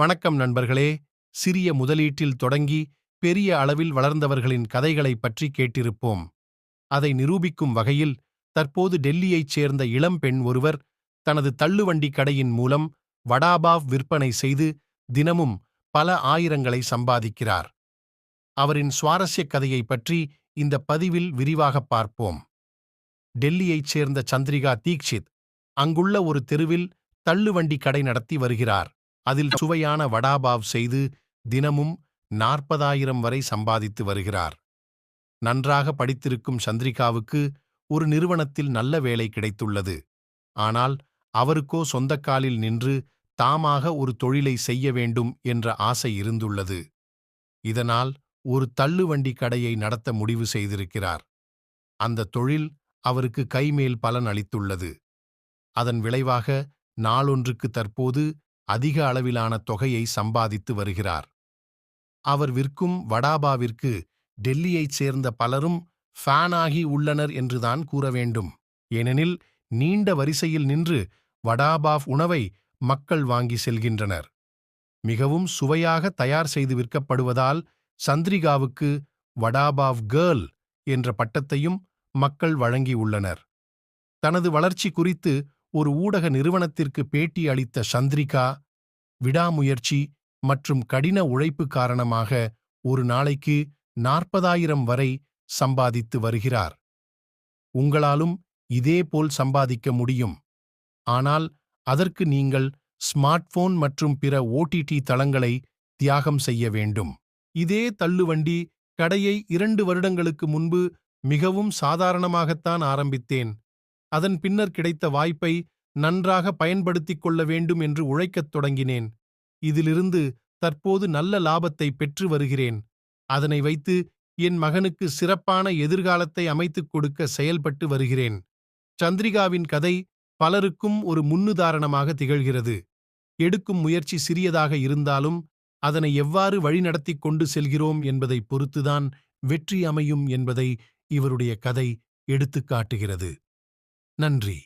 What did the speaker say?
வணக்கம் நண்பர்களே. சிறிய முதலீட்டில் தொடங்கி பெரிய அளவில் வளர்ந்தவர்களின் கதைகளைப் பற்றி கேட்டிருப்போம். அதை நிரூபிக்கும் வகையில் தற்போது டெல்லியைச் சேர்ந்த இளம்பெண் ஒருவர் தனது தள்ளுவண்டி கடையின் மூலம் வடாபாவ் விற்பனை செய்து தினமும் பல ஆயிரங்களை சம்பாதிக்கிறார். அவரின் சுவாரஸ்யக் கதையைப் பற்றி இந்த பதிவில் விரிவாகப் பார்ப்போம். டெல்லியைச் சேர்ந்த சந்திரிகா தீக்ஷித் அங்குள்ள ஒரு தெருவில் தள்ளுவண்டி கடை நடத்தி வருகிறார். அதில் சுவையான வடாபாவ் செய்து தினமும் நாற்பதாயிரம் வரை சம்பாதித்து வருகிறார். நன்றாக படித்திருக்கும் சந்திரிகாவுக்கு ஒரு நிறுவனத்தில் நல்ல வேலை கிடைத்துள்ளது. ஆனால் அவருக்கோ சொந்தக்காலில் நின்று தாமாக ஒரு தொழிலை செய்ய வேண்டும் என்ற ஆசை இருந்துள்ளது. இதனால் ஒரு தள்ளுவண்டி கடையை நடத்த முடிவு செய்திருக்கிறார். அந்த தொழில் அவருக்கு கைமேல் பலன் அளித்துள்ளது. அதன் விளைவாக நாளொன்றுக்கு தற்போது அதிக அளவிலான தொகையை சம்பாதித்து வருகிறார். அவர் விற்கும் வடாபாவிற்கு டெல்லியைச் சேர்ந்த பலரும் ஃபேனாகி உள்ளனர் என்றுதான் கூற வேண்டும். ஏனெனில் நீண்ட வரிசையில் நின்று வடாபாவ் உணவை மக்கள் வாங்கி செல்கின்றனர். மிகவும் சுவையாக தயார் செய்து விற்கப்படுவதால் சந்திரிகாவுக்கு வடாபாவ் கேர்ள் என்ற பட்டத்தையும் மக்கள் வழங்கியுள்ளனர். தனது வளர்ச்சி குறித்து ஒரு ஊடக நிறுவனத்திற்கு பேட்டி அளித்த சந்திரிகா விடாமுயற்சி மற்றும் கடின உழைப்பு காரணமாக ஒரு நாளைக்கு நாற்பதாயிரம் வரை சம்பாதித்து வருகிறார். உங்களாலும் இதேபோல் சம்பாதிக்க முடியும். ஆனால் அதற்கு நீங்கள் ஸ்மார்ட்போன் மற்றும் பிற ஓடிடி தளங்களை தியாகம் செய்ய வேண்டும். இதே தள்ளுவண்டி கடையை இரண்டு வருடங்களுக்கு முன்பு மிகவும் சாதாரணமாகத்தான் ஆரம்பித்தேன். அதன் பின்னர் கிடைத்த வாய்ப்பை நன்றாக பயன்படுத்திக் கொள்ள வேண்டும் என்று உழைக்கத் தொடங்கினேன். இதிலிருந்து தற்போது நல்ல லாபத்தை பெற்று வருகிறேன். அதனை வைத்து என் மகனுக்கு சிறப்பான எதிர்காலத்தை அமைத்துக் கொடுக்க செயல்பட்டு வருகிறேன். சந்திரிகாவின் கதை பலருக்கும் ஒரு முன்னுதாரணமாக திகழ்கிறது. எடுக்கும் முயற்சி சிறியதாக இருந்தாலும் அதனை எவ்வாறு வழிநடத்திக் கொண்டு செல்கிறோம் என்பதை பொறுத்துதான் வெற்றி அமையும் என்பதை இவருடைய கதை எடுத்துக்காட்டுகிறது நன்றி.